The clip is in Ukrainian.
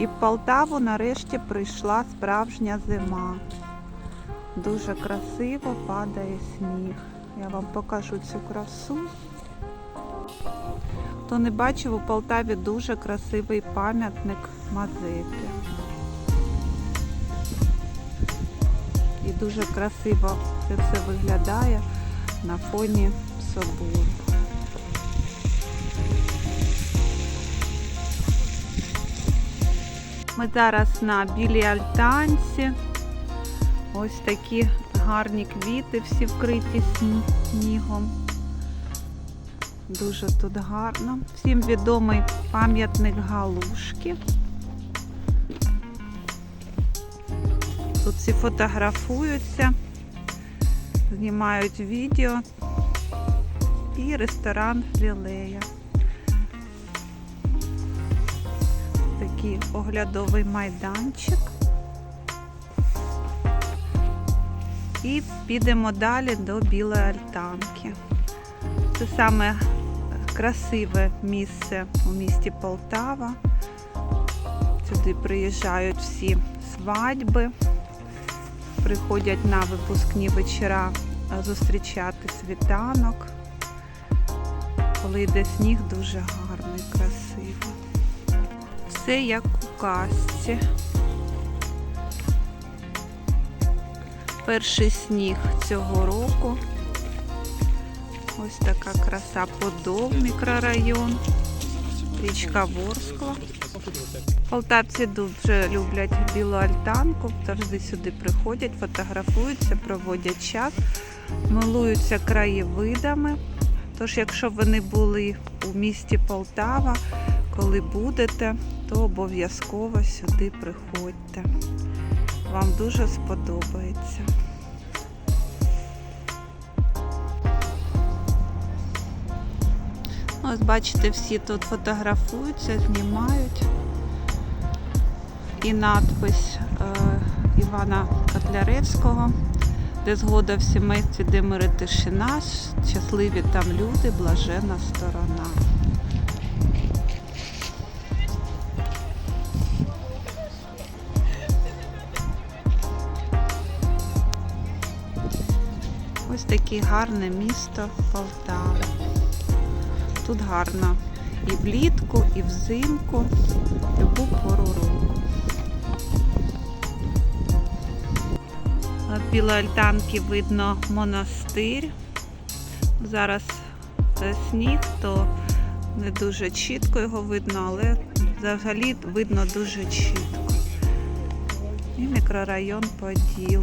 І в Полтаву нарешті прийшла справжня зима. Дуже красиво падає сніг. Я вам покажу цю красу. Хто не бачив, у Полтаві дуже красивий пам'ятник Мазепі. І дуже красиво це все виглядає на фоні собору. Ми зараз на білій альтанці. Ось такі гарні квіти, всі вкриті снігом. Дуже тут гарно. Всім відомий пам'ятник Галушки. Тут всі фотографуються, знімають відео і ресторан Лілея. Такий оглядовий майданчик. І підемо далі до Білої Альтанки. Це саме красиве місце у місті Полтава. Сюди приїжджають всі свадьби, приходять на випускні вечора зустрічати світанок. Коли йде сніг, дуже гарно і красиво. Все як у казці. Перший сніг цього року. Ось така краса Подол, мікрорайон, річка Ворскла. Полтавці дуже люблять білу альтанку, завжди сюди приходять, фотографуються, проводять час, милуються краєвидами. Тож, якщо ви не були у місті Полтава, коли будете, то обов'язково сюди приходьте. Вам дуже сподобається. Ось бачите, всі тут фотографуються, знімають. І надпис е, Івана Котляревського, де згода в сімействі, де мир і тишина, щасливі там люди, блажена сторона. Таке гарне місто Полтава. Тут гарно і влітку, і взимку, любу пору року. Біля альтанки видно монастир. Зараз сніг, то не дуже чітко його видно, але взагалі видно дуже чітко. І мікрорайон Поділ.